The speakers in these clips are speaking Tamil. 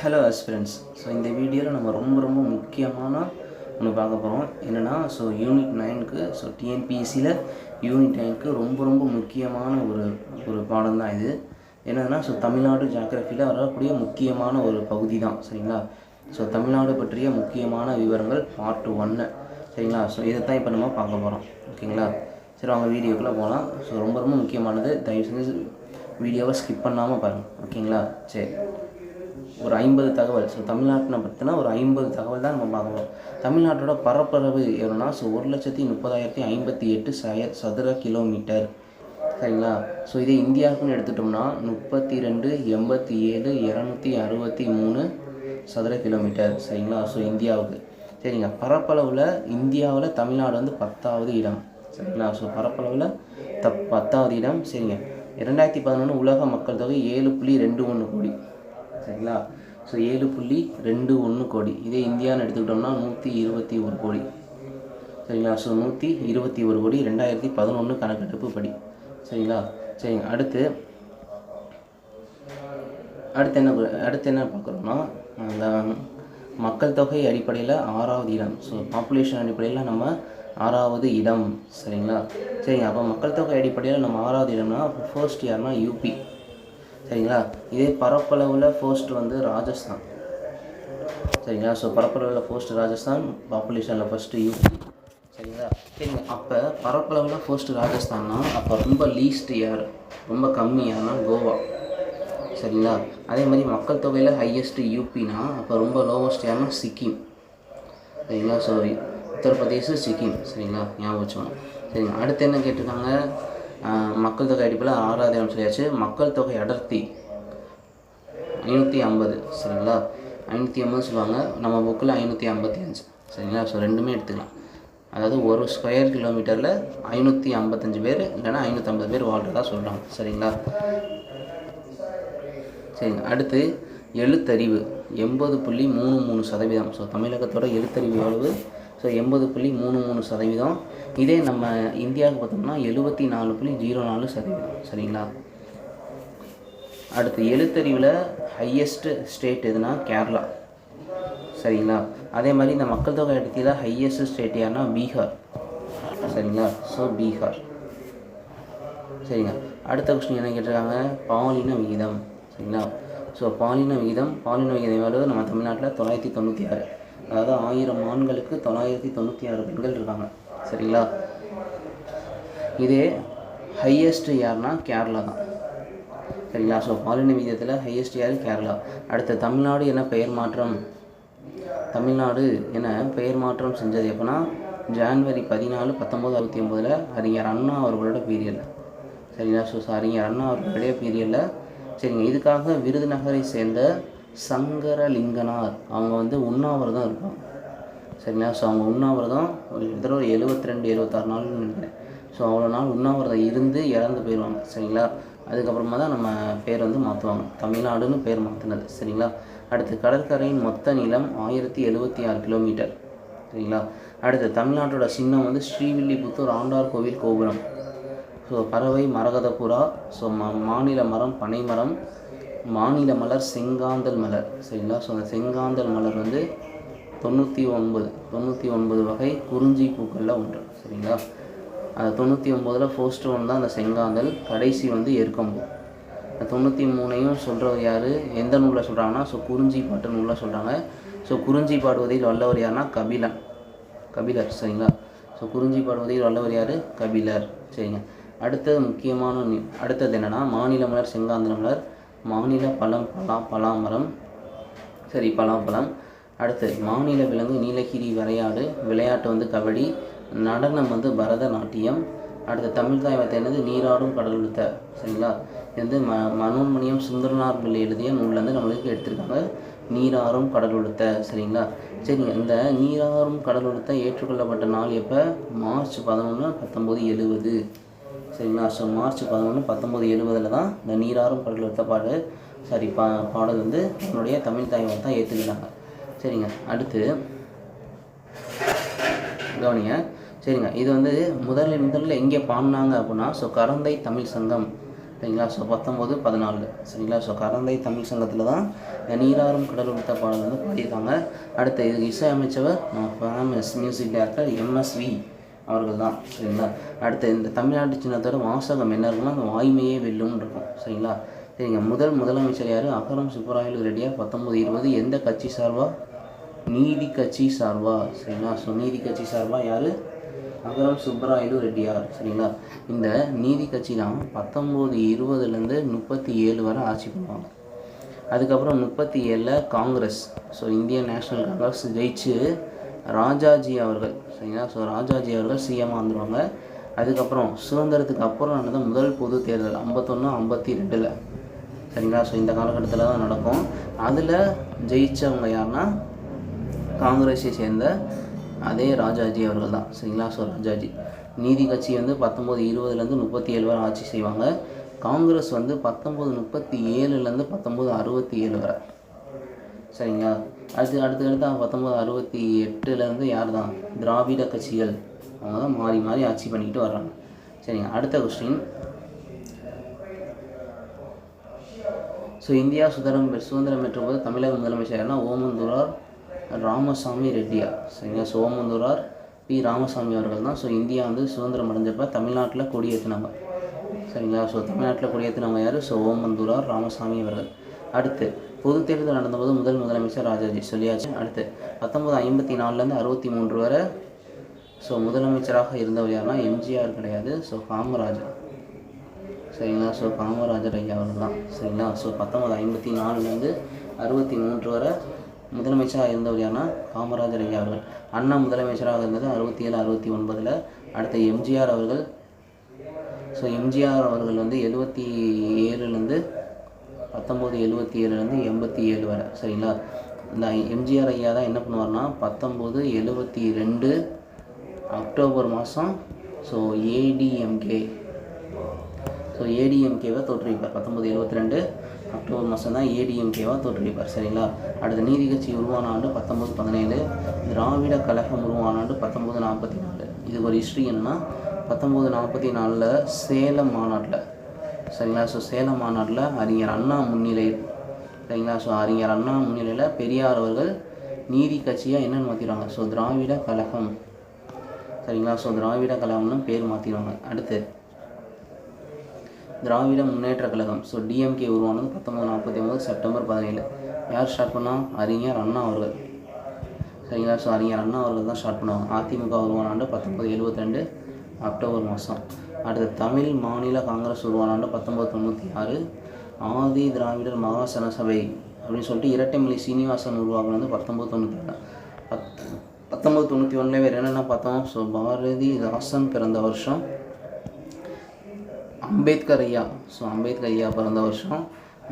ஹலோ அஸ்பிரண்ட்ஸ் ஸோ இந்த வீடியோவில் நம்ம ரொம்ப ரொம்ப முக்கியமான ஒன்று பார்க்க போகிறோம் என்னென்னா ஸோ யூனிட் நைனுக்கு ஸோ டிஎன்பிஎஸ்சியில் யூனிட் நைனுக்கு ரொம்ப ரொம்ப முக்கியமான ஒரு ஒரு பாடம் தான் இது. என்னதுன்னா ஸோ தமிழ்நாடு ஜாகிரஃபியில் வரக்கூடிய முக்கியமான ஒரு பகுதி தான் சரிங்களா? ஸோ தமிழ்நாடு பற்றிய முக்கியமான விவரங்கள் பார்ட் ஒன்று சரிங்களா? ஸோ இதை தான் இப்போ நம்ம பார்க்க போகிறோம் ஓகேங்களா? சரி அவங்க வீடியோக்குள்ளே போகலாம் ஸோ ரொம்ப ரொம்ப முக்கியமானது. தயவு செஞ்சு வீடியோவை ஸ்கிப் பண்ணாமல் பாருங்கள் ஓகேங்களா? சரி. ஒரு ஐம்பது தகவல். ஸோ தமிழ்நாட்டினை பற்றினா ஒரு ஐம்பது தகவல் தான் நம்ம பார்க்கணும் தமிழ்நாட்டோட பரப்பளவு எவ்வளோனா ஸோ ஒரு லட்சத்தி முப்பதாயிரத்தி ஐம்பத்தி எட்டு சய சதுர கிலோமீட்டர். சரிங்களா? ஸோ இதே இந்தியாவுக்குன்னு எடுத்துட்டோம்னா முப்பத்தி ரெண்டு எண்பத்தி ஏழு இரநூத்தி அறுபத்தி மூணு சதுர கிலோமீட்டர். சரிங்களா? ஸோ இந்தியாவுக்கு. சரிங்க. பரப்பளவில் இந்தியாவில் தமிழ்நாடு வந்து பத்தாவது இடம். சரிங்களா? ஸோ பரப்பளவில் தப் பத்தாவது இடம். சரிங்க. இரண்டாயிரத்தி பதினொன்று உலக மக்கள் தொகை ஏழு புள்ளி ரெண்டு ஒன்று கோடி. சரிங்களா? ஸோ ஏழு புள்ளி ரெண்டு ஒன்று கோடி. இதே இந்தியான்னு எடுத்துக்கிட்டோம்னா நூற்றி இருபத்தி ஒரு கோடி. சரிங்களா? ஸோ நூற்றி இருபத்தி ஒரு கோடி ரெண்டாயிரத்தி பதினொன்று கணக்கெடுப்பு படி. சரிங்களா? சரிங்க. அடுத்து அடுத்து என்ன அடுத்து என்ன பார்க்குறோம்னா அந்த மக்கள் தொகை அடிப்படையில் ஆறாவது இடம். ஸோ பாப்புலேஷன் அடிப்படையில் நம்ம ஆறாவது இடம். சரிங்களா? சரிங்க. அப்போ மக்கள் தொகை அடிப்படையில் நம்ம ஆறாவது இடம்னா ஃபர்ஸ்ட் யாருன்னா யூபி சரிங்களா? இதே பரப்பளவில் ஃபர்ஸ்ட் வந்து ராஜஸ்தான். சரிங்களா? ஸோ பரப்பளவில் ஃபர்ஸ்ட் ராஜஸ்தான் பாப்புலேஷனில் ஃபஸ்ட்டு யூபி சரிங்களா? சரிங்க அப்போ பரப்பளவில் ஃபர்ஸ்ட் ராஜஸ்தான்னா அப்போ ரொம்ப லீஸ்ட் யார் ரொம்ப கம்மியானா கோவா. சரிங்களா? அதே மாதிரி மக்கள் தொகையில் ஹையஸ்ட்டு யூபினா அப்போ ரொம்ப லோவஸ்ட் யாருன்னா சிக்கிம். சரிங்களா? சாரி உத்தரப்பிரதேச சிக்கிம். சரிங்களா? ஞாபகம் வச்சுக்கணும் சரிங்க. அடுத்து என்ன கேட்டிருக்காங்க? மக்கள் தொகை அடிப்பில் ஆறாவது இடம் சொல்லியாச்சு. மக்கள் தொகை அடர்த்தி ஐநூற்றி ஐம்பது சரிங்களா? ஐநூற்றி ஐம்பது சொல்லுவாங்க. நம்ம புக்கில் ஐநூற்றி ஐம்பத்தி அஞ்சு சரிங்களா? ஸோ ரெண்டுமே எடுத்துக்கலாம். அதாவது ஒரு ஸ்கொயர் கிலோமீட்டரில் ஐநூற்றி ஐம்பத்தஞ்சு பேர் இல்லைன்னா ஐநூற்றம்பது பேர் வாழ்கிறதா சொல்கிறாங்க சரிங்களா? சரிங்க. அடுத்து எழுத்தறிவு. எண்பது புள்ளி மூணு மூணு சதவீதம். ஸோ தமிழகத்தோட எழுத்தறிவு எவ்வளவு? ஸோ எண்பது புள்ளி மூணு மூணு சதவீதம். இதே நம்ம இந்தியாவுக்கு பார்த்தோம்னா எழுபத்தி நாலு புள்ளி ஜீரோ நாலு சதவீதம். சரிங்களா? அடுத்து எழுத்தறிவில் ஹையஸ்ட்டு ஸ்டேட் எதுனா கேரளா. சரிங்களா? அதே மாதிரி இந்த மக்கள் தொகை இடத்துல ஹையஸ்ட் ஸ்டேட் யாருன்னா பீகார். சரிங்களா? ஸோ பீகார். சரிங்க. அடுத்த கொஸ்டின் என்ன கேட்டிருக்காங்க? பாலின விகிதம். சரிங்களா? ஸோ பாலின விகிதம் பாலின விகிதம் எவ்வளவு? நம்ம தமிழ்நாட்டில் தொள்ளாயிரத்தி தொண்ணூற்றி ஆறு. அதாவது ஆயிரம் ஆண்களுக்கு தொள்ளாயிரத்தி தொண்ணூற்றி ஆறு பெண்கள் இருக்காங்க. சரிங்களா? இதே ஹையஸ்ட் யாருன்னா கேரளா தான். சரிங்களா? ஸோ பாலின விகிதத்தில் ஹையஸ்ட் யார்? கேரளா. அடுத்த தமிழ்நாடு என பெயர் மாற்றம்? தமிழ்நாடு என பெயர் மாற்றம் செஞ்சது எப்போனா ஜான்வரி பதினாலு பத்தொம்போது அறுபத்தி ஒம்போதில் அறிஞர் அண்ணா அவர்களோட பீரியடில் சரிங்களா? ஸோ அறிஞர் அண்ணா அவர்களுடைய பீரியடில் சரிங்க இதுக்காக விருதுநகரை சேர்ந்த சங்கரலிங்கனார். அவங்க வந்து உண்ணாவிரதம் இருப்பாங்க. சரிங்களா? ஸோ அவங்க உண்ணாவிரதம் ஒரு கிட்டத்தட்ட ஒரு எழுபத்தி ரெண்டு எழுபத்தாறு நாள்னு நினைக்கிறேன். ஸோ அவ்வளோ நாள் உண்ணாவிரதம் இருந்து இறந்து போயிடுவாங்க. சரிங்களா? அதுக்கப்புறமா தான் நம்ம பேர் வந்து மாற்றுவாங்க தமிழ்நாடுன்னு பேர் மாற்றினது சரிங்களா? அடுத்து கடற்கரையின் மொத்த நீளம் ஆயிரத்தி எழுபத்தி ஆறு கிலோமீட்டர். சரிங்களா? அடுத்து தமிழ்நாட்டோட சின்னம் வந்து ஸ்ரீவில்லிபுத்தூர் ஆண்டார் கோவில் கோபுரம். ஸோ பறவை மரகதபுரா. ஸோ மா மாநில மரம் பனைமரம். மாநில மலர் செங்காந்தல் மலர். சரிங்களா? ஸோ அந்த செங்காந்தல் மலர் வந்து தொண்ணூற்றி ஒன்பது தொண்ணூற்றி ஒன்பது வகை குறிஞ்சி பூக்களில் ஒன்று. சரிங்களா? அந்த தொண்ணூற்றி ஒம்போதில் ஃபர்ஸ்ட் ஒன் தான் அந்த செங்காந்தல் கடைசி வந்து எருக்கம்பூ அந்த தொண்ணூற்றி மூணையும் சொல்கிறவர் யார்? எந்த நூலில் சொல்கிறாங்கன்னா ஸோ குறிஞ்சி பாட்டு நூலில் சொல்கிறாங்க ஸோ குறிஞ்சி பாடுவதில் வல்லவர் யாருன்னா கபிலன். கபிலர் சரிங்களா? ஸோ குறிஞ்சி பாடுவதில் வல்லவர் யார்? கபிலர். சரிங்க. அடுத்தது முக்கியமான அடுத்தது என்னென்னா மாநில மலர் செங்காந்தல மலர். மாநில பழம் பலா பலாமரம். சரி பலாப்பழம். அடுத்து மாநில விலங்கு நீலகிரி விளையாடு விளையாட்டு வந்து கபடி நடனம் வந்து பரதநாட்டியம். அடுத்து தமிழ் தாய் வார்த்தை என்னது? நீராடும் கடலுத்த சரிங்களா? இது வந்து ம மனோன்மணியம் சுந்தரனார் பிள்ளை எழுதிய நூல்லேருந்து நம்மளுக்கு எடுத்திருக்காங்க. நீராறும் கடலுடுத்த சரிங்களா? சரிங்க இந்த நீராறும் கடலுடுத்த ஏற்றுக்கொள்ளப்பட்ட நாள் எப்போ? மார்ச் பதினொன்று பத்தொம்போது எழுபது சரிங்களா ஸோ மார்ச் பதினொன்று பத்தொம்போது எழுபதில் தான் இந்த நீராறும் கடல் எடுத்த பாடு சாரி பா பாடல் வந்து நம்மளுடைய தமிழ் தாய் தான் ஏற்றுக்கிட்டாங்க சரிங்க அடுத்து கவனிங்க. சரிங்க இது வந்து முதலில் முதல்ல எங்கே பாடினாங்க அப்படின்னா ஸோ கரந்தை தமிழ் சங்கம். சரிங்களா? ஸோ பத்தொம்போது பதினாலு. சரிங்களா? ஸோ கரந்தை தமிழ் சங்கத்தில் தான் இந்த நீராறும் கடல் உடுத்த பாடல் வந்து பாடியிருக்காங்க. அடுத்து இதுக்கு இசையமைச்சவர் ஃபேமஸ் மியூசிக் டைரக்டர் எம்எஸ்வி அவர்கள் தான் சரிங்களா? அடுத்து இந்த தமிழ்நாட்டு சின்னத்தோட வாசகம் என்ன இருக்குன்னா அந்த வாய்மையே வெல்லும்னு இருக்கும் சரிங்களா? சரிங்க முதல் முதலமைச்சர் யார்? அகரம் சுப்பராயலு ரெடியாக பத்தொம்போது இருபது எந்த கட்சி சார்பாக நீதி கட்சி சார்பா சரிங்களா? ஸோ நீதி கட்சி சார்பாக யார்? அகரம் சுப்பராயலு ரெட்டியார் சரிங்களா? இந்த நீதி கட்சி தான் பத்தொம்போது இருபதுலேருந்து முப்பத்தி ஏழு வரை ஆட்சி பண்ணுவாங்க. அதுக்கப்புறம் முப்பத்தி ஏழில் Congress. So Indian national Congress ஜெயிச்சு ராஜாஜி அவர்கள் சரிங்களா? ஸோ ராஜாஜி அவர்கள் சிஎம்மாக வந்துடுவாங்க அதுக்கப்புறம் சுதந்திரத்துக்கு அப்புறம் நடந்த முதல் பொது தேர்தல் ஐம்பத்தொன்று ஐம்பத்தி ரெண்டில் சரிங்களா? ஸோ இந்த காலகட்டத்தில் தான் நடக்கும். அதில் ஜெயித்தவங்க யாருன்னா காங்கிரஸை சேர்ந்த அதே ராஜாஜி அவர்கள் தான். சரிங்களா? ஸோ ராஜாஜி. நீதி கட்சி வந்து பத்தொம்போது இருபதுலேருந்து முப்பத்தி ஏழு வரை ஆட்சி செய்வாங்க. காங்கிரஸ் வந்து பத்தொம்போது முப்பத்தி ஏழுலேருந்து பத்தொம்போது அறுபத்தி ஏழு வரை. சரிங்களா? அடுத்து அடுத்து அடுத்து பத்தொம்போது அறுபத்தி எட்டுலேருந்து யார் தான் திராவிட கட்சிகள். அவங்க தான் மாறி மாறி ஆட்சி பண்ணிக்கிட்டு வர்றாங்க. சரிங்க அடுத்த கொஸ்டின் ஸோ இந்தியா சுதந்திரம் பெ- சுதந்திரம் பெற்ற போது தமிழக முதலமைச்சர் யாருன்னா ஓமந்தூரார் ராமசாமி ரெட்டியார். சரிங்களா? So Omandurar B. ராமசாமி அவர்கள் தான். ஸோ இந்தியா வந்து சுதந்திரம் அடைஞ்சப்போ தமிழ்நாட்டில் கொடியேற்றினாங்க. சரிங்களா? ஸோ தமிழ்நாட்டில் கொடியேற்றினவங்க யார்? ஸோ ஓமந்தூரார் ராமசாமி அவர்கள். அடுத்து பொது தேர்தல் நடந்தபோது முதல் முதலமைச்சர் ராஜாஜி சொல்லியாச்சு. அடுத்து பத்தொம்பது ஐம்பத்தி நாலுலேருந்து அறுபத்தி மூன்று வரை ஸோ முதலமைச்சராக இருந்தவர் யாருன்னா எம்ஜிஆர் கிடையாது. ஸோ காமராஜர். சரிங்களா? ஸோ காமராஜர் ஐயா அவர்கள் தான் சரிங்களா? ஸோ பத்தொம்பது ஐம்பத்தி நாலுலேருந்து அறுபத்தி மூன்று வரை முதலமைச்சராக இருந்தவர் யாருன்னா காமராஜர் ஐயா அவர்கள். அண்ணா முதலமைச்சராக இருந்தது அறுபத்தி ஏழு அறுபத்தி ஒன்பதில். அடுத்த எம்ஜிஆர் அவர்கள். ஸோ எம்ஜிஆர் அவர்கள் வந்து எழுபத்தி ஏழுலேருந்து பத்தொம்போது எழுபத்தி ஏழுலேருந்து எண்பத்தி ஏழு வரை. சரிங்களா? இந்த எம்ஜிஆர் ஐயா தான் என்ன பண்ணுவார்னா பத்தொம்போது எழுபத்தி ரெண்டு அக்டோபர் மாதம் ஸோ ஏடிஎம்கே ஸோ ஏடிஎம்கேவை தோற்றுவிப்பார். பத்தொம்பது எழுபத்தி ரெண்டு அக்டோபர் மாதம் தான் ஏடிஎம்கேவாக தோற்றுவிப்பார். சரிங்களா? அடுத்து நீதி கட்சி உருவான ஆண்டு பத்தொம்பது பதினேழு திராவிட கழகம் உருவான ஆண்டு பத்தொம்பது நாற்பத்தி நாலு. இது ஒரு ஹிஸ்ட்ரி என்னென்னா பத்தொம்பது நாற்பத்தி நாலில் சேலம் மாநாட்டில் சரிங்களா? ஸோ சேலம் மாநாட்டில் அறிஞர் அண்ணா முன்னிலை சரிங்களா? ஸோ அறிஞர் அண்ணா முன்னிலையில் பெரியார் அவர்கள் நீதி கட்சியாக என்னென்னு மாற்றிடுவாங்க ஸோ திராவிட கழகம் சரிங்களா? ஸோ திராவிட கழகம்னு பேர் மாற்றிடுவாங்க அடுத்து திராவிட முன்னேற்ற கழகம். ஸோ டிஎம்கே உருவானது பத்தொம்பது நாற்பத்தி ஒம்பது செப்டம்பர் பதினேழு. யார் ஸ்டார்ட் பண்ணால் அறிஞர் அண்ணா அவர்கள். சரிங்களா? ஸோ அறிஞர் அண்ணா அவர்கள் தான் ஸ்டார்ட் பண்ணுவாங்க. அதிமுக உருவான ஆண்டு பத்தொம்பது எழுபத்தி ரெண்டு அக்டோபர் மாதம். அடுத்து தமிழ் மாநில காங்கிரஸ் உருவானாண்டு பத்தொம்பது தொண்ணூற்றி ஆறு ஆதி திராவிடர் மகாசன சபை அப்படின்னு சொல்லிட்டு இரட்டைமலை சீனிவாசன் உருவாக்குனது பத்தொம்பது தொண்ணூற்றி ஒன்று பத் பத்தொம்பது தொண்ணூற்றி ஒன்றில் வேறு என்னென்ன பார்த்தோம்? ஸோ பாரதிதாசன் பிறந்த வருஷம் அம்பேத்கர் ஐயா. ஸோ அம்பேத்கர் ஐயா பிறந்த வருஷம்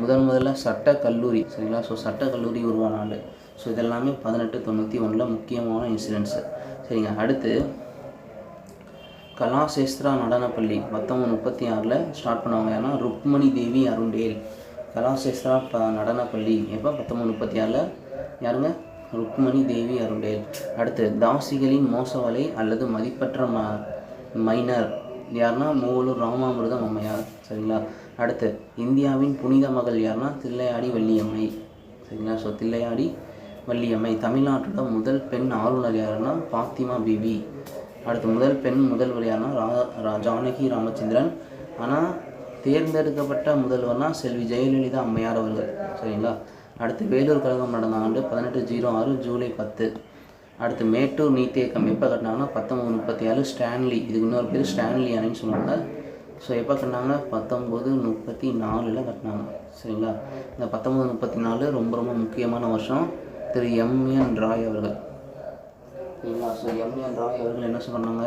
முதன் முதல்ல சட்ட கல்லூரி சரிங்களா? ஸோ சட்ட கல்லூரி உருவான ஆண்டு. ஸோ இதெல்லாமே பதினெட்டு தொண்ணூற்றி ஒன்றில் முக்கியமான இன்சிடென்ட்ஸு சரிங்க அடுத்து கலாசேஸ்திரா நடனப்பள்ளி பத்தொம்பது முப்பத்தி ஆறில் ஸ்டார்ட் பண்ணுவாங்க. ஏன்னா ருக்மணி தேவி அருண்டேல். கலாசேஸ்திரா ப நடனப்பள்ளி. எப்போ? பத்தொம்பது முப்பத்தி ஆறில் யாருங்க? ருக்மணி தேவி அருண்டேல். அடுத்து தாசிகளின் மோசவலை அல்லது மதிப்பற்ற ம மைனர். யாருன்னா மூவலூர் ராமாமிர்தம் அம்மையார். சரிங்களா? அடுத்து இந்தியாவின் புனித மகள் யாருன்னா தில்லையாடி வள்ளியம்மை. சரிங்களா? ஸோ தில்லையாடி வள்ளியம்மை. தமிழ்நாட்டோட முதல் பெண் ஆளுநர் யாருன்னா? பாத்திமா பிபி. அடுத்து முதல் பெண் முதல்வரையான ரா ரா ஜானகி ராமச்சந்திரன். ஆனால் தேர்ந்தெடுக்கப்பட்ட முதல்வர்னா செல்வி ஜெயலலிதா அம்மையார் அவர்கள். சரிங்களா? அடுத்து வேலூர் கழகம் நடந்த ஆண்டு பதினெட்டு ஜீரோ ஆறு ஜூலை பத்து. அடுத்து மேட்டூர் நீர்த்தேக்கம் எப்போ கட்டினாங்கன்னா பத்தொம்பது முப்பத்தி ஏழு ஸ்டான்லி. இதுக்கு இன்னொரு பேர் ஸ்டான்லி அணைன்னு சொல்லுவாங்க. ஸோ எப்போ கட்டினாங்க பத்தொம்போது முப்பத்தி நாலில் கட்டினாங்க. சரிங்களா? இந்த பத்தொம்போது முப்பத்தி நாலு ரொம்ப ரொம்ப முக்கியமான வருஷம் திரு எம்என் ராய் அவர்கள். ஓகேங்களா? ஸோ எம்என் ராய் அவர்கள் என்ன சொன்னாங்க?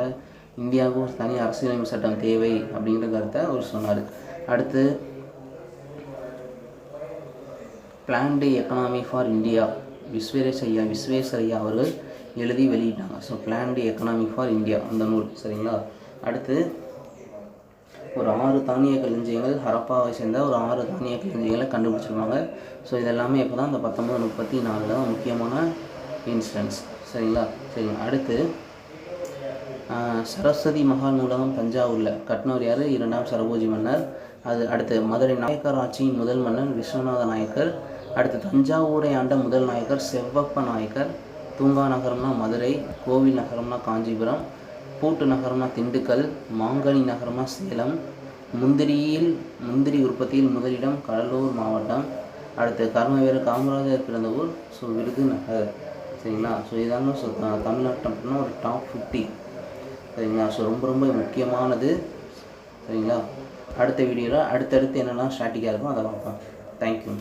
இந்தியாவுக்கு ஒரு தனி அரசியலமைப்பு சட்டம் தேவை அப்படிங்கிற கருத்தை அவர் சொன்னார். அடுத்து planned economy for India Visvesvaraya ஐயா ஐயா அவர்கள் எழுதி வெளியிட்டாங்க. So planned economy for India அந்த நூல் சரிங்களா? அடுத்து ஒரு ஆறு தானிய களஞ்சியங்கள் ஹரப்பாவை சேர்ந்த ஒரு ஆறு தானிய களஞ்சியங்களை கண்டுபிடிச்சிருவாங்க ஸோ இதெல்லாமே இப்போ தான் இந்த பத்தொம்பது முப்பத்தி நாலு தான் முக்கியமான இன்சிடென்ட்ஸ் சரிங்களா? சரிங்க அடுத்து சரஸ்வதி மகால் நூலகம் தஞ்சாவூரில். கட்டினவர் யார்? இரண்டாம் சரபோஜி மன்னர். அது அடுத்து மதுரை நாயக்கர் ஆட்சியின் முதல் மன்னன் விஸ்வநாத நாயக்கர். அடுத்து தஞ்சாவூரை ஆண்ட முதல் நாயக்கர் செவ்வப்ப நாயக்கர். தூங்கா நகரம்னா மதுரை கோவில் நகரம்னா காஞ்சிபுரம் பூட்டு நகரம்னா திண்டுக்கல் மாங்கனி நகரம்னா சேலம் முந்திரியில் முந்திரி உற்பத்தியில் முதலிடம் கடலூர் மாவட்டம். அடுத்து கர்மவீரர் காமராஜர் பிறந்த ஊர் ஸோ விருதுநகர். சரிங்களா ஸோ இதாங்க ஸோ தமிழ்நாட்டில் ஒரு டாப் ஃபிஃப்டி சரிங்களா? ஸோ ரொம்ப ரொம்ப முக்கியமானது. சரிங்களா? அடுத்த வீடியோவில் அடுத்தடுத்து என்னெல்லாம் ஸ்ட்ராட்டிக்காக இருக்கும் அதை பார்ப்போம். தேங்க்யூ